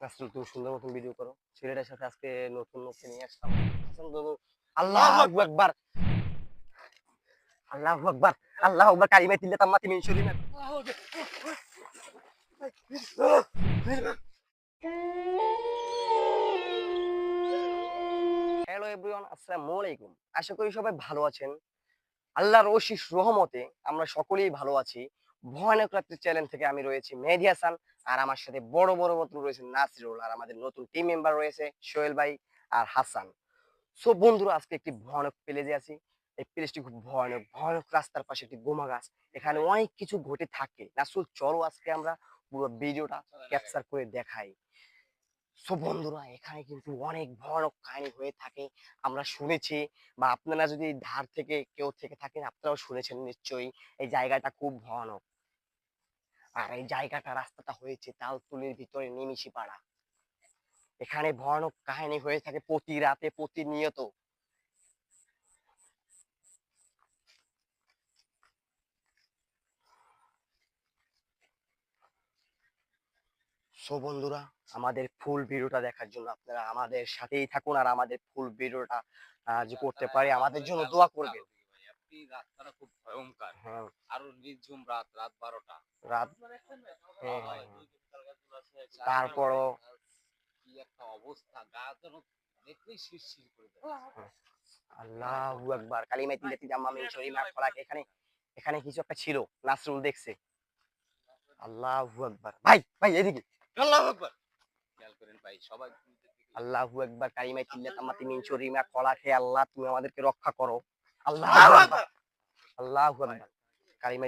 নাসরুল তুমি সুন্দর মতন ভিডিও করো। ছেলেটার সাথে আজকে নতুন লোককে নিয়ে আসলাম। আল্লাহ আকবার। আল্লাহ আকবার। আল্লাহ আকবার। তিল্লে মিন শরীমা হ্যালো এভরিওয়ান আসসালামু আলাইকুম। আশা করি সবাই ভালো আছেন। আল্লাহর অশিস রহমতে আমরা সকলেই ভালো আছি। ভয়ানক রাত্রি চ্যানেল থেকে আমি রয়েছি মেহেদি হাসান, আর আমার সাথে বড় বড় মতন রয়েছে নাসিরুল, আর আমাদের নতুন টিম মেম্বার রয়েছে সোহেল ভাই আর হাসান। সো বন্ধুরা, আজকে একটি ভয়ানক প্লেজে আছি। এই প্লেসটি খুব ভয়ানক ভয়ানক রাস্তার পাশে একটি গোমা গাছ। এখানে অনেক কিছু ঘটে থাকে। নাসুল চলো আজকে আমরা পুরো ভিডিওটা ক্যাপচার করে দেখাই। সো বন্ধুরা, এখানে কিন্তু অনেক ভয়ানক কাহিনী হয়ে থাকে। আমরা শুনেছি, বা আপনারা যদি ধার থেকে কেউ থেকে থাকেন, আপনারাও শুনেছেন নিশ্চয়ই। এই জায়গাটা খুব ভয়ানক। আর এই জায়গাটা, রাস্তাটা হয়েছে তালতুলির ভিতরে নিমিশি পাড়া। এখানে ভয়ানক কাহিনী হয়ে থাকে প্রতি রাতে, প্রতিনিয়ত। সো বন্ধুরা, আমাদের ফুল ভিডিওটা দেখার জন্য আপনারা আমাদের সাথেই থাকুন আর আমাদের ফুল ভিডিওটা করতে পারি, আমাদের জন্য দোয়া করবেন। আপনি খুব ভয়ঙ্কর। হ্যাঁ। আরও নির্ঝুম রাত রাত বারোটা। রাত হ্যাঁ, হয়, তারপরও কি একটা অবস্থা গা যেন দেখলেই শিরশির করে দেয়। আল্লাহু আকবার। কালিমাই মিন খলাক এখানে এখানে কিছু একটা ছিল নাসরুল দেখছে। আল্লাহু আকবার। ভাই ভাই এদিকে। আল্লাহু আকবার। খেয়াল করেন ভাই সবাই আল্লাহু আকবার। কালিমাই তিল্লাতি জাম্মা মিন শরীমা খলাক হে আল্লাহ তুমি আমাদেরকে রক্ষা করো। আল্লাহু আল্লাহু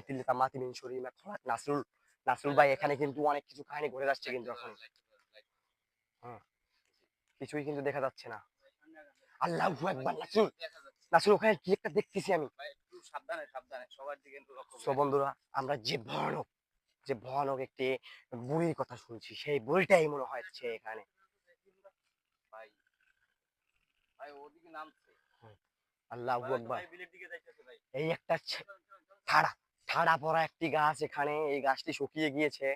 তিল্লাতি শরীমা খলাক। নাসরুল নাসরুল ভাই এখানে কিন্তু অনেক কিছু কাহিনী ঘটে যাচ্ছে কিন্তু এখন। কিছুই কিন্তু দেখা যাচ্ছে না। আল্লাহু নাসরুল। নাসরুল ওখানে কি একটা দেখতেছি আমি। সাবধানে সাবধানে। সবার দিকে সো বন্ধুরা আমরা যে ভয়ানক যে ভয়ানক একটি বুড়ির কথা শুনছি সেই বুড়িটাই মনে হচ্ছে এখানে। ভাই ভাই ওদিকে নামছে। আল্লাহ এই একটা ঠাড়া ঠাড়া পড়া একটি গাছ এখানে এই গাছটি শুকিয়ে গিয়েছে।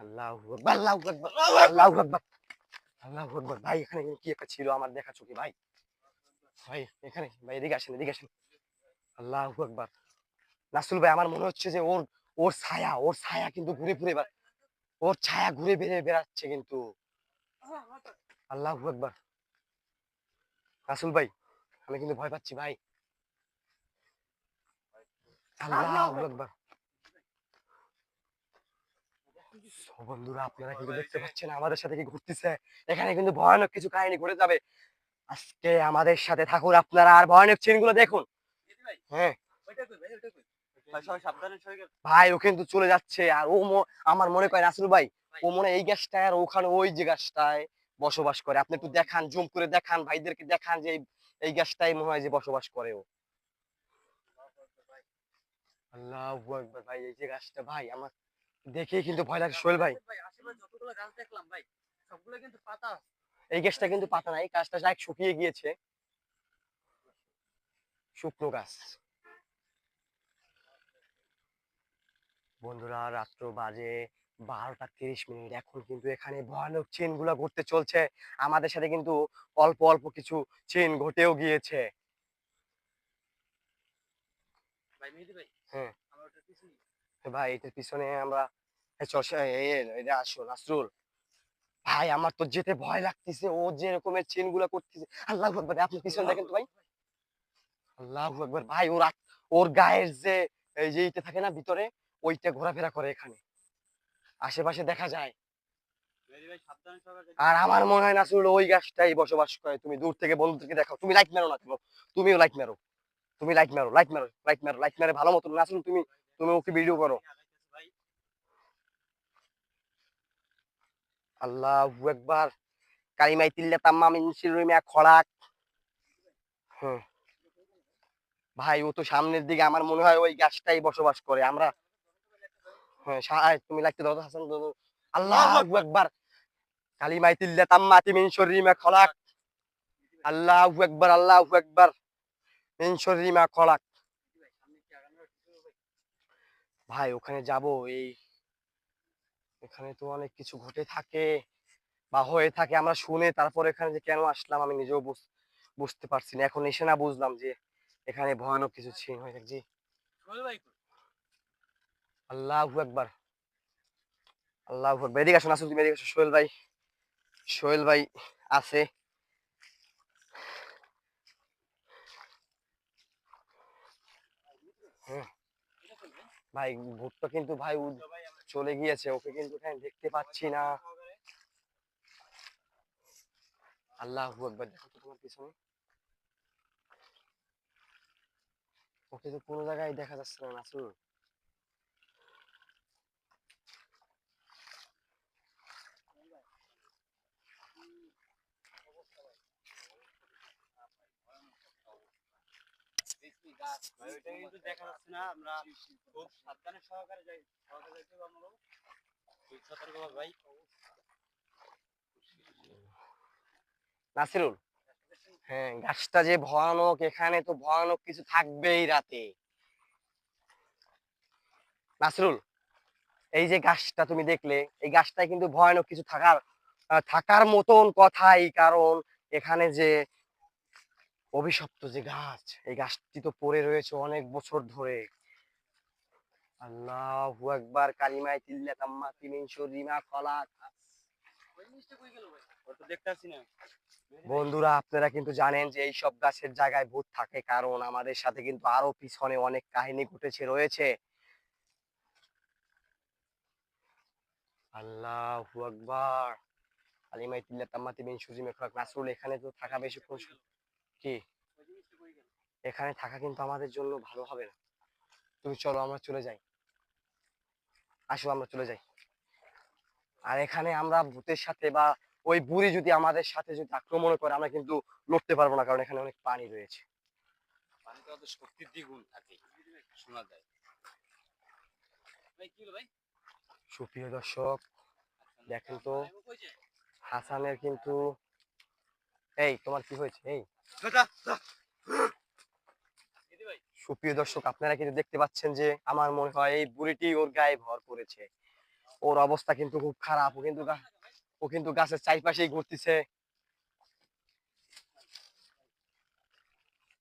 আল্লাহ আল্লাহ আকবার আল্লাহ ভাই এখানে কি একটা ছিল আমার দেখা চোখে ভাই? ভাই এখানে ভাই এদিকে আসেন এদিকে আসেন। আল্লাহ আকবার। নাসুল ভাই আমার মনে হচ্ছে যে ওর ওর ছায়া ওর ছায়া কিন্তু ঘুরে ঘুরে বেড়া ওর ছায়া ঘুরে বেড়ে বেড়াচ্ছে কিন্তু। আল্লাহ আকবার। রাসুল ভাই আমি কিন্তু ভয় পাচ্ছি ভাই। আল্লাহ আকবার। So, বন্ধুরা আপনারা কিন্তু দেখতে পাচ্ছেন আমাদের সাথে কি ঘুরতেছে এখানে কিন্তু ভয়ানক কিছু কাহিনী ঘটে যাবে। আজকে আমাদের সাথে থাকুন আপনারা আর ভয়ানক দেখুন। ভাই হ্যাঁ ভাই ও কিন্তু চলে যাচ্ছে আর ও আমার মনে করে রাসুল ভাই ও মনে হয় এই গাছটায় আর ওখানে ওই যে গাছটায় বসবাস করে। আপনি একটু দেখান জুম করে দেখান ভাইদেরকে দেখান যে এই- গাছটাই মনে হয় যে বসবাস করে ও। আল্লাহ ভাই এই যে গাছটা ভাই আমার দেখেই কিন্তু ভয় লাগে। সোহেল ভাই। ভাই যতগুলো গাছ দেখলাম ভাই সবগুলো কিন্তু পাতা এই গাছটা কিন্তু পাতা নাই গাছটা শুকিয়ে গিয়েছে। শুকনো গাছ। বন্ধুরা রাত্র বাজে বারোটা তিরিশ মিনিট। এখন কিন্তু এখানে ভয়ানক চেনগুলা ঘটতে চলছে। আমাদের সাথে কিন্তু অল্প অল্প কিছু চেন ঘটেও গিয়েছে। ভাই হ্যাঁ। এটার পিছনে। আমরা এই চল সে- এই এই- এই যে আসো নাসরুল ভাই আমার তো যেতে ভয় লাগতেছে ও যে রকমের চেনগুলা করতেছে। আল্লাহ আকবার আপনি পিছনে দেখেন তো ভাই। আল্লাহ আকবার ভাই ওর ওর গায়ের যে এই যে ইতে থাকে না ভিতরে ওইটা ঘোরাফেরা করে এখানে। আশেপাশে দেখা যায়। আর আমার মনে হয় নাসরুল ওই গাছটাই বসবাস করে। তুমি দূর থেকে বন্ধুদেরকে দেখাও। তুমি লাইট মেরো না তুমিও লাইট মেরো। তুমি লাইট মেরো লাইট মেরো লাইট মেরো লাইট মেরে ভালো মতো নাসরুল তুমি তুমি ওকে ভিডিও করো। আল্লাহু আকবার। কালিমাই তিল্লা তাম্মা মিন শিরুমিয়া খড়াক ভাই ও তো সামনের দিকে। আমার মনে হয় ওই গাছটাই বসবাস করে। আমরা হ্যাঁ তুমি লাগতে দাও হাসান। আল্লাহু আকবার। কালিমাই তিল্লা তাম্মা মিন শিরুমিয়া খড়াক আল্লাহু আকবার আল্লাহু আকবার। মিন শিরুমিয়া খড়াক ভাই ওখানে যাব এই এখানে তো অনেক কিছু ঘটে থাকে বা হয়ে থাকে আমরা শুনে তারপর এখানে যে কেন আসলাম আমি নিজেও বুঝ- বুঝতে পারছি না। এখন এসে না বুঝলাম যে এখানে ভয়ানক কিছু সিন হয়ে থাকে। জি। আল্লাহু একবার আল্লাহু আকবার। এদিকে আসুন আসুন তুমি এদিকে আসো সোহেল ভাই সোহেল ভাই আছে। হুম। ভাই, ভূতটা কিন্তু ভাই চলে গিয়েছে। ওকে কিন্তু দেখতে পাচ্ছি না। আল্লাহু আকবার। দেখো তো তোমার পিছনে। ওকে তো কোনো জায়গায় দেখা যাচ্ছে না নাসুর। নাসিরুল হ্যাঁ গাছটা যে ভয়ানক, এখানে তো ভয়ানক কিছু থাকবেই রাতে। নাসিরুল, এই যে গাছটা তুমি দেখলে, এই গাছটায় কিন্তু ভয়ানক কিছু থাকার থাকার মতন কথাই, কারণ এখানে যে অভিশপ্ত যে গাছ, এই গাছটি তো পড়ে রয়েছে অনেক বছর ধরে। আল্লাহু আকবার, কালিমায় তিল্লা তাম্মা তিমিন শরীমা খলাক ওই জিনিসটা কই গেল ভাই ওটা দেখতে আসছি না বন্ধুরা, আপনারা কিন্তু জানেন যে এই সব গাছের জায়গায় ভূত থাকে, কারণ আমাদের সাথে কিন্তু আরও পিছনে অনেক কাহিনী ঘটেছে, রয়েছে। আল্লাহু আকবার আলিমাই তিল্লা তাম্মাতি বিন সুজিমে খরাক নাসরুল এখানে তো থাকা সু- কি? এখানে থাকা কিন্তু আমাদের জন্য ভালো হবে না। তুমি চলো আমরা চলে যাই। আসো আমরা চলে যাই। আর এখানে আমরা ভূতের সাথে বা ওই বুড়ি যদি আমাদের সাথে যদি আক্রমণ করে আমরা কিন্তু লড়তে পারব না কারণ এখানে অনেক পানি রয়েছে। শক্তির দ্বিগুণ থাকে শোনা যায়। সুপ্রিয় দর্শক দেখেন তো যায়? হাসানের কিন্তু এই তোমার কি হয়েছে? এই সুপ্রিয় দর্শক আপনারা কিন্তু দেখতে পাচ্ছেন যে আমার মনে হয় এই বুড়িটি ওর গায়ে ভর করেছে। ওর অবস্থা কিন্তু খুব খারাপ। ও কিন্তু ও কিন্তু গাছের চারিপাশেই ঘুরতেছে।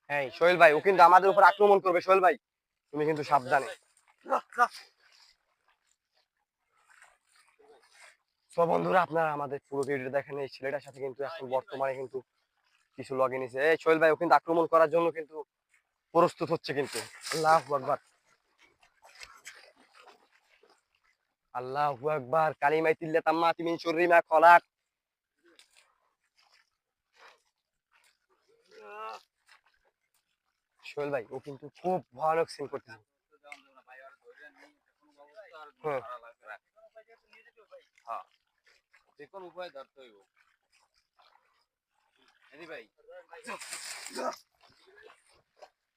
হ্যাঁ সোহেল ভাই ও কিন্তু আমাদের উপর আক্রমণ করবে। সোহেল ভাই তুমি কিন্তু সাবধানে। তো বন্ধুরা আপনারা আমাদের পুরো ভিডিও দেখেন। এই ছেলেটার সাথে কিন্তু এখন বর্তমানে কিন্তু কিছু লগে নিছে। এই সোহেল ভাই, ও কিন্তু আক্রমণ করার জন্য কিন্তু প্রস্তুত হচ্ছে কিন্তু। আল্লাহ আকবার। আল্লাহু আকবার। কালিমাই তিল্লা তাম্মা তিমিন শররিমা খলাক। সোহেল ভাই, ও কিন্তু খুব ভয়ানক সিন করতেছে। হ্যাঁ। হ্যাঁ। যে কোনো উপায় ধরতে হইব। ভাই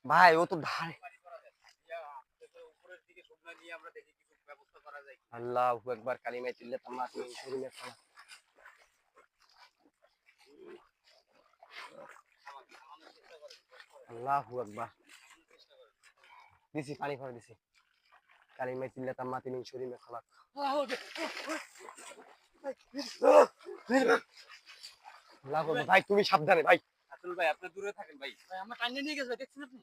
ভাই ও তো ধারে উপরের দিকে শুকনা নিয়ে আমরা দেখি কিছু ব্যবস্থা করা যায় আল্লাহু আকবার কালিমাই তিল্লা তাম্মা তিমিন শররিমা খলাক আল্লাহু আকবার দিছি পানি ভরে দিছি কালিমাই তিল্লা তাম্মা তিমিন শররিমা খলাক আকবার। ভাই তুমি সাবধানে ভাই। আসল ভাই আপনি দূরে থাকেন ভাই। ভাই আমরা টাইনে নিয়ে গেছে ভাই দেখছেন আপনি?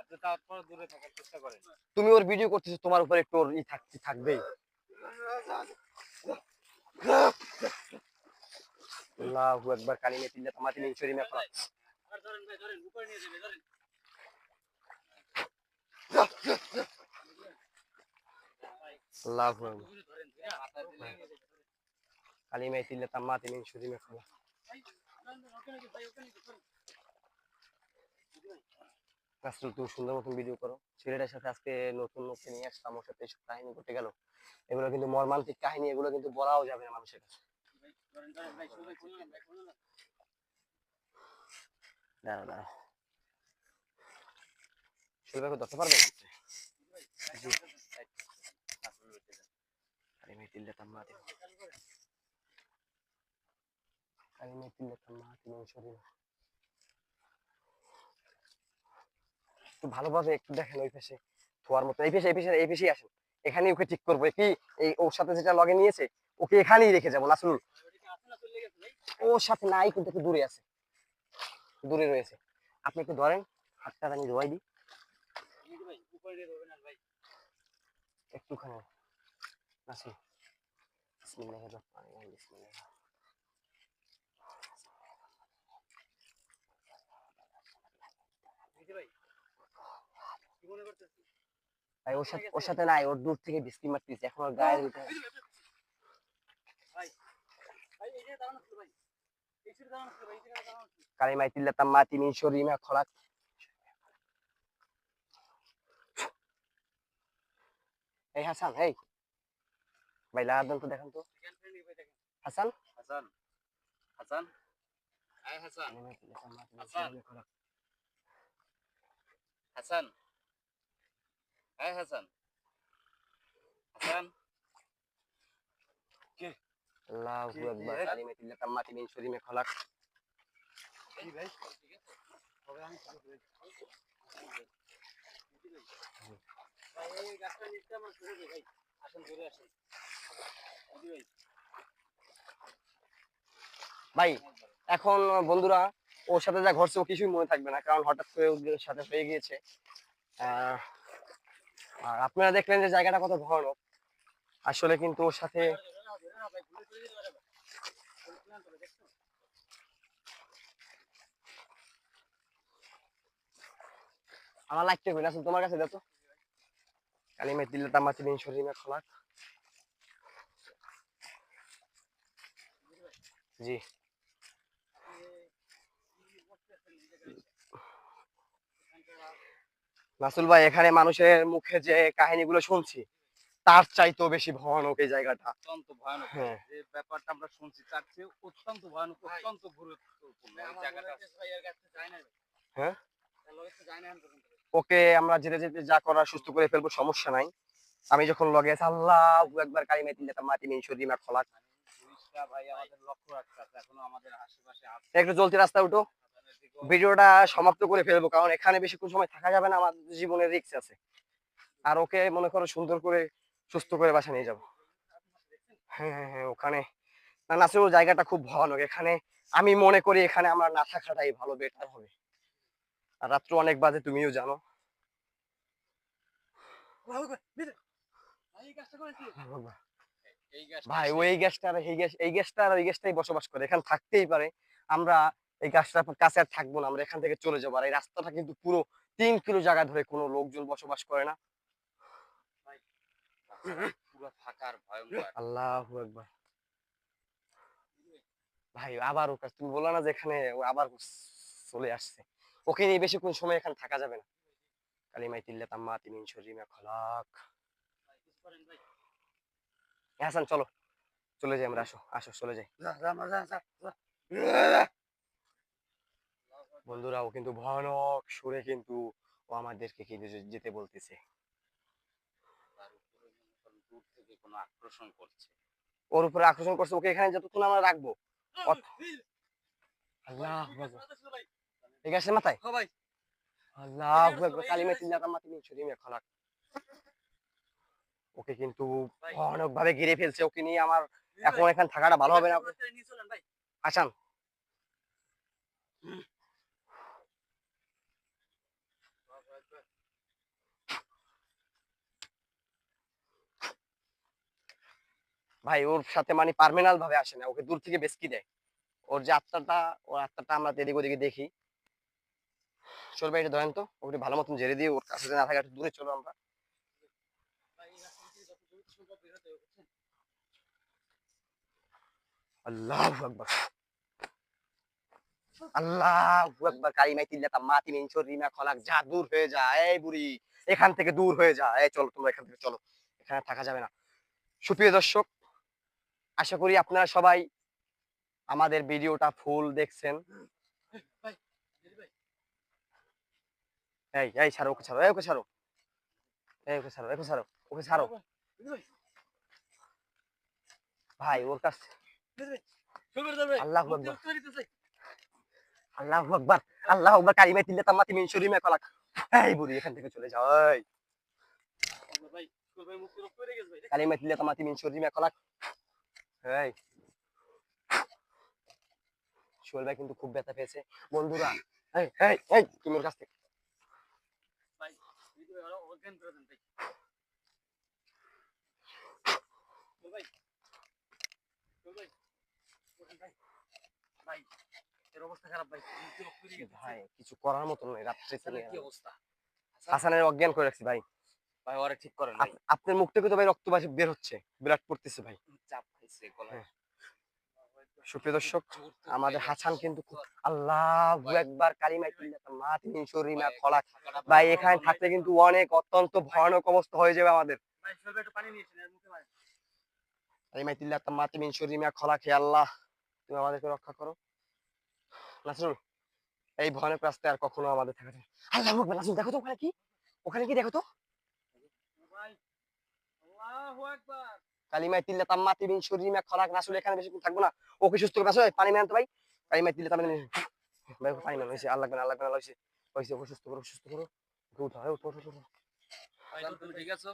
আপনি তারপর দূরে থাকার চেষ্টা করেন। তুমি ওর ভিডিও করতেছো তোমার উপর একটু ওর ই থাকতে থাকবেই। আল্লাহু আকবার কালিমে মিন শরীমে ফলা আর ধরেন ভাই ধরেন উপরে নিয়ে যাবে ধরেন। আল্লাহু আকবার। কালিমে শরীমে ফলা নাসরুল তুমি সুন্দর মতন করো। ছেলেটার আজকে নতুন লোককে নিয়ে আসলাম কাহিনী ঘটে গেল। এগুলো কিন্তু মর্মান্তিক কাহিনী এগুলো কিন্তু বলাও যাবে না মানুষের কাছে। ভাই, ধরেন, ধরেন, ভাই, সবাই খুললেন, ভাই, খুললেন। দাঁড়া দাঁড়া শৈলভাইকে কালিমে তিল্লা তামাতি কালিমে তিল্লা তামাতি মিন একটু ভালোভাবে একটু দেখেন ওই পাশে থোয়ার মতো। এই পাশে এই পাশে, এই পাশেই আসেন। এখানে ওকে ঠিক করব। কি? এই ওর সাথে যেটা লগে নিয়েছে, ওকে এখানেই রেখে যাব নাসরুল না ওর সাথে নাই কিন্তু একটু দূরে আছে। দূরে রয়েছে। আপনি একটু ধরেন, হাতটা আমি ধোয়াই দিই। একটুখানি। নাসরুল বিসমিল্লাহির রহমানির রহিম বিসমিল্লাহ বুঝলি ভাই কি মনে করতেছিস ভাই ওর সাথে ওর সাথে নাই ওর দূর থেকে বিস্কি মারতেছে এখন ওর গায়ের ভিতরে ভাই ভাই এই যে দাঁড়ানো ছিল ভাই। এই ছিল দাঁড়ানো ছিল ভাই এই জায়গায় দাঁড়ানো ছিল কালিমাই তিল্লাতাম মাতি মিন শরীমা খলাক। এই হাসান এই। ভাই লাগার তো দেখান তো। হাসান? হাসান। হাসান? হাসান। হাসান। খলাক হাসান হাসান। হাসান আল্লাহু আকবার। কি- তিল্লাতাম মাতি মিন শরীমা খলাক। কি ভাই হবে আমি ভাই এই গাছটা নিচে আমার শুরু ভাই। আসেন ধরে আসেন। ভাই। ভাই এখন বন্ধুরা ওর সাথে যা ঘটছে ও কিছুই মনে থাকবে না কারণ হঠাৎ করে ওর সাথে হয়ে গিয়েছে। আহ, আর আপনারা দেখলেন যে জায়গাটা কত ভয়ানক। আসলে কিন্তু ওর সাথে আমার লাগতে হবে না, তোমার কাছে দেখো। কালিমে দিল্লা তামাতি দিন শরীমে খলাক। জি। নাসুল ভাই এখানে মানুষের মুখে যে কাহিনীগুলো শুনছি তার চাইতেও বেশি ভয়ানক এই জায়গাটা। অত্যন্ত ভয়ানক। হ্যাঁ। যে ব্যাপারটা আমরা শুনছি তার চেয়ে অত্যন্ত ভয়ানক অত্যন্ত গুরুত্বপূর্ণ এই জায়গাটা। হ্যাঁ? ওকে আমরা যেতে যেতে যা করার সুস্থ করে ফেলব সমস্যা নাই। আমি যখন লগে আছি আল্লাহ একবার লক্ষ্য রাখতে আছে এখনও আমাদের আশেপাশে আছে। একটু চলতি রাস্তা উঠো। ভিডিওটা সমাপ্ত করে ফেলব কারণ এখানে বেশিক্ষণ সময় থাকা যাবে না আমার জীবনের রিস্ক আছে। আর ওকে মনে করো সুন্দর করে সুস্থ করে বাসা নিয়ে যাব। হ্যাঁ হ্যাঁ হ্যাঁ ওখানে না জায়গাটা খুব ভয়ানক। এখানে আমি মনে করি এখানে আমার না থাকাটাই ভালো বেটার হবে। আর রাত্র অনেক বাজে তুমিও জানো। ভাই, সে- ওই গ্যাসটা আর এই গ্যাস এই গ্যাসটা আর ওই গ্যাসটাই বসবাস করে। এখানে থাকতেই পারে। আমরা এই গাছটার কাছে আর থাকব না আমরা এখান থেকে চলে যাব। আর এই রাস্তাটা কিন্তু পুরো তিন কিলো জায়গা ধরে কোনো লোকজন বসবাস করে না। আল্লাহু ভাই আবার ওর কাছে তুমি না যে এখানে আবার চলে আসছে। ওকে নিয়ে বেশিক্ষণ সময় এখানে থাকা যাবে না। কালিমাই তিল্লা তাম্মা শরীমা খলাক। হাসান চলো। চলে যাই আমরা আসো আসো চলে যাই। বন্ধুরা ও কিন্তু ভয়ানক সুরে কিন্তু ও আমাদেরকে কিন্তু যেতে বলতেছে তার উপরে মনে করেন দূর থেকে কোনো আকর্ষণ করছে ওর উপরে আকর্ষণ করছে ওকে এখানে যতক্ষণ আমরা রাখব। আল্লাহ মাথায় হ্যাঁ, আল্লাহ কালিমা ওকে কিন্তু ভয়ানক ভাবে ঘিরে ফেলছে ওকে নিয়ে আমার এখন এখানে থাকাটা ভালো হবে না। আসান ভাই, ওর সাথে মানে পার্মিনাল ভাবে আসে না, ওকে দূর থেকে বেসকি দেয়। ওর যে আত্মাটা, ওর আত্মাটা আমরা এদিক ওদিকে দেখি। চলবে এটা ধরেন তো ওকে ভালো মতন ঝেড়ে দিয়ে ওর কাছে না থাকে দূরে চলো আমরা। ভাই? আল্লাহ আকবার। আল্লাহ আকবার কালিমাই তিল্লা তাম্মা তিমিন শরীমা খলাক, যা দূর হয়ে যা এই বুড়ি। এখান থেকে দূর হয়ে যা এই চলো, তোমরা এখান থেকে চলো। এখানে থাকা যাবে না। সুপ্রিয় দর্শক আশা করি আপনারা সবাই আমাদের ভিডিওটা ফুল দেখছেন এই এই ছাড়ো ওকে ছাড়ো এই ওকে ছাড়ো এই ওকে ছাড়ো ওকে ছাড়ো ওকে ছাড়ো ভাই, ওর কাছে। আল্লাহু মুক্তি আকবার। উত্তর দিতেছে। আল্লাহ আকবার আল্লাহ আকবার কালিমাই তিল্লা তাম্মা তিমিন শরীমা খলাক এই বুড়ি এখান থেকে চলে যাও এই কালিমা তিল্লা খলাক এই। সোহেল ভাই কিন্তু খুব ব্যথা পেয়েছে। বন্ধুরা এই এই এই তুমি ওর কাছ থেকে। ভাই কিছু করার মতো নয় রাত্রে কি অবস্থা? হাসানের অজ্ঞান করে রাখছি ভাই। ভাই ওরা ঠিক করেন ভাই আপনার মুখ থেকে তো ভাই রক্ত বের হচ্ছে। বিরাট পড়তেছে ভাই। চাপ খাইছে গলায়। হ্যাঁ। সুপ্রিয় দর্শক আমাদের হাসান কিন্তু আল্লাহু। একবার কালিমা তিল্লা তামাতি মিন মা ভাই, খলাক থাকাটা ভাই এখানে। থাকলে কিন্তু অনেক অত্যন্ত ভয়ানক অবস্থা হয়ে যাবে আমাদের। ভাই সুর ভাই একটু পানি নিয়েছেন এর মুখে ভাই। কালিমা তিল্লা মা খলাক হে আল্লাহ। তুমি আমাদেরকে রক্ষা করো। নাসরুল এই ভয়ানক রাস্তায় আর কখনো আমাদের থাকা। নাসরুল দেখো তো ওখানে কি? ওখানে কি দেখো তো? আল্লাহু কালিমায় তিল্লা তাম্মাতি বিন শরীমা খলাক নাসুল এখানে বেশি থাকব না। ওকে সুস্থ করে নাসুল পানি মেন তো ভাই। কালিমায় তিল্লা ভাই পানি মেন হইছে আল্লাহ আল্লাহ আল্লাহ ওকে সুস্থ করো সুস্থ করো। ওকে উঠাও উঠো উঠো তুমি ঠিক আছো?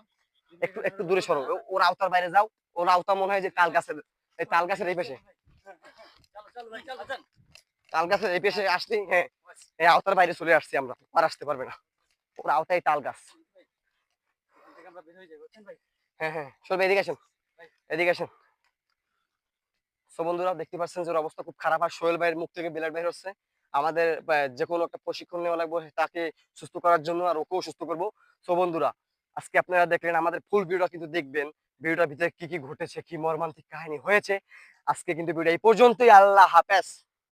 একটু একটু দূরে সরো। ওর আওতার বাইরে যাও। ওর আওতা মনে হয় যে তাল গাছের এই তাল গাছের এই পাশে। চলো চলো ভাই চলো চল তাল গাছের এই পাশে আসছি হ্যাঁ এই আওতার বাইরে চলে আসছি আমরা। আর আসতে পারবে না। ওর আওতায় তাল গাছ। আমরা বের হয়ে যাব ভাই। হ্যাঁ হ্যাঁ সব এদিকে আসেন। এদিকে আসেন। সো বন্ধুরা, দেখতে পাচ্ছেন যে অবস্থা খুব খারাপ আর সোহেল ভাইয়ের মুখ থেকে ব্লাড বের হচ্ছে। আমাদের যে কোনো একটা প্রশিক্ষণ নেওয়া লাগবে, তাকে সুস্থ করার জন্য আর ওকেও সুস্থ করব। সো বন্ধুরা, আজকে আপনারা দেখলেন আমাদের ফুল ভিডিওটা কিন্তু দেখবেন। ভিডিওটার ভিতরে কি কি ঘটেছে, কি মর্মান্তিক কাহিনী হয়েছে। আজকে কিন্তু ভিডিও এই পর্যন্তই। আল্লাহ হাফেজ।